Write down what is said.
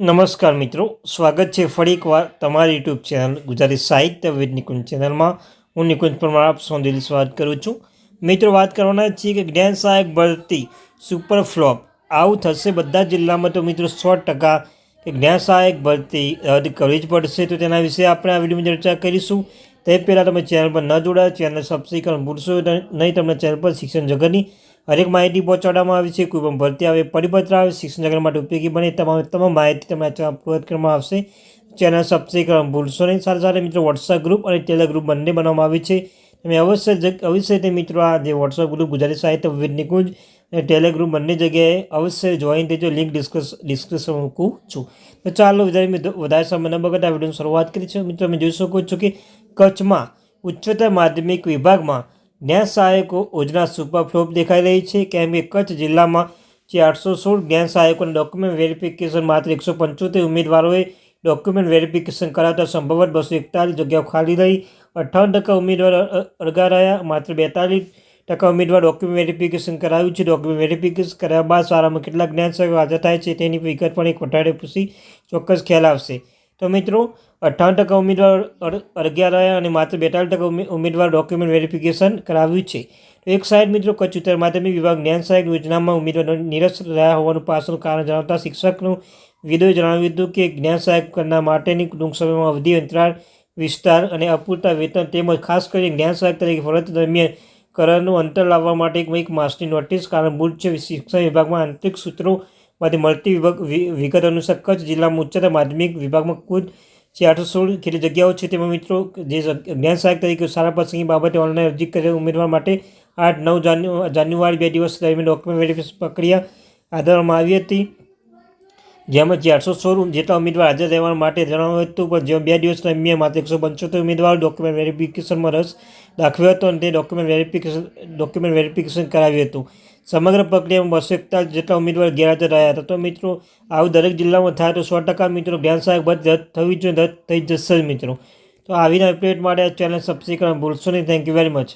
નમસ્કાર મિત્રો, સ્વાગત છે ફરી એકવાર તમારી યુટ્યુબ ચેનલ ગુજરાતી સાહિત્ય વિદ નિકુંજ ચેનલમાં. હું નિકુંજ પરમાર, આપ સૌ સ્વાગત કરું છું. મિત્રો, વાત કરવાના છીએ કે જ્ઞાન સહાયક ભરતી સુપર ફ્લોપ આવું થશે બધા જિલ્લામાં તો મિત્રો સો ટકા કે જ્ઞાન સહાયક ભરતી રદ કરવી જ પડશે. તો તેના વિશે આપણે આ વિડીયોમાં ચર્ચા કરીશું. તે પહેલાં તમે ચેનલ પર ન જોડાય ચેનલ સબસ્ક્રાઈબ કરવાનું ભૂલશો નહીં તમને ચેનલ પર શિક્ષણ જગતની હરેક માહિતી પહોંચાડવામાં આવી છે, કોઈ પણ ભરતી આવે, પરિપત્ર આવે, શિક્ષણ માટે ઉપયોગી બને, તમામ તમામ માહિતી તમને પ્રોવાઈડ કરવામાં આવશે. ચેનલ સબસ્ક્રાઈબ કરવા ભૂલશો નહીં. સાથે સાથે મિત્રો વોટ્સઅપ ગ્રુપ અને ટેલિગ્રુપ ગ્રુપ બંને બનાવવામાં આવી છે. તમે અવશ્ય અવશ્ય તે મિત્રો, આ જે વોટ્સઅપ ગ્રુપ ગુજરાતી સાહિત્ય વિવિધ નિકુંજ અને ટેલિગ્રુપ ગ્રુપ બંને જગ્યાએ અવશ્ય જોઈન થજો લિંક ડિસ્કસ ડિસ્કશન મૂકું છું. તો ચાલો વધારે મિત્રો, વધારે સમય ન બગાડતા વિડીયોની શરૂઆત કરી છે મિત્રો, તમે જોઈ શકો છો કે કચ્છમાં ઉચ્ચતર માધ્યમિક વિભાગમાં જ્ઞાન સહાયકો યોજના સુપર ફ્લોપ દેખાઈ રહી છે. કેમ કે કચ્છ જિલ્લામાં જે આઠસો સોળ જ્ઞાન સહાયકોના ડોક્યુમેન્ટ વેરિફિકેશન માત્ર એકસો પંચોતેર ઉમેદવારોએ ડોક્યુમેન્ટ વેરિફિકેશન કરાવતા સંભવત બસો એકતાલીસ જગ્યાઓ ખાલી રહી. અઠ્ઠાવન ટકા ઉમેદવાર અળગા રહ્યા. માત્ર બેતાલીસ ટકા ઉમેદવાર ડોક્યુમેન્ટ વેરિફિકેશન કરાવ્યું છે. ડોક્યુમેન્ટ વેરિફિકેશન કર્યા બાદ શાળામાં કેટલા જ્ઞાન સહાયકો હાજર થાય છે. તેની વિગત પણ એક વટાડે પૂછી ચોક્કસ ખ્યાલ આવશે. તો મિત્રો અઠ્ઠાવન ટકા ઉમેદવાર અગિયાર રહ્યા અને માત્ર બેતાલીસ ટકા ઉમેદવાર ડોક્યુમેન્ટ વેરિફિકેશન કરાવ્યું છે. એક સાઈડ મિત્રો કચ્છ ઉત્તર માધ્યમિક વિભાગ જ્ઞાન સહાયક યોજનામાં ઉમેદવારો નિરસ રહ્યા હોવાનું પાછળનું કારણ જણાવતા શિક્ષકનું વિદોએ જણાવ્યું હતું કે જ્ઞાન સહાયક કરનાર માટેની ટૂંક સમયમાં અવધિ, અંતરાળ, વિસ્તાર અને અપૂરતા વેતન તેમજ ખાસ કરીને જ્ઞાન સહાયક તરીકે ફરજ દરમિયાન કરારનું અંતર લાવવા માટે એક માસની નોટિસ કારણભૂત છે. શિક્ષણ વિભાગમાં આંતરિક સૂત્રોમાંથી મળતી વિભાગ વિગત અનુસાર કચ્છ જિલ્લામાં ઉચ્ચતર માધ્યમિક વિભાગમાં કુલ જે આઠસો સોળ જેટલી જગ્યાઓ છે તેમાં મિત્રો જે અજ્ઞાન જ્ઞાન સહાયક તરીકે સારા પસંદગી બાબતે ઓનલાઈન અરજી કરેલ ઉમેદવાર માટે આઠ નવ જાન્યુ જાન્યુઆરી બે દિવસ દરમિયાન ડોક્યુમેન્ટ વેરિફિકેશન પ્રક્રિયા હાથ ધરવામાં આવી હતી. જેમાં ચારસો સોળ જેટલા ઉમેદવાર હાજર રહેવા માટે જણાવ્યું હતું, પણ જેમાં બે દિવસ દરમિયાન માત્ર એકસો પંચોતેર ઉમેદવારો ડોક્યુમેન્ટ વેરિફિકેશનમાં રસ દાખવ્યો હતો અને તે ડોક્યુમેન્ટ વેરિફિકેશન ડોક્યુમેન્ટ વેરિફિકેશન કરાવ્યું હતું. સમગ્ર પ્રક્રિયામાં બસો એકતાલીસ જેટલા ઉમેદવાર ગેરહાજર રહ્યા હતા. તો મિત્રો, આવું દરેક જિલ્લામાં થાય તો સો ટકા મિત્રો જ્ઞાન સહાયક બધ રદ થવી જોઈએ, રદ થઈ જશે જ મિત્રો. તો આવીને અપડેટ માટે ચેનલ સબસ્ક્રાઈબ ભૂલશો નહીં. Thank you very much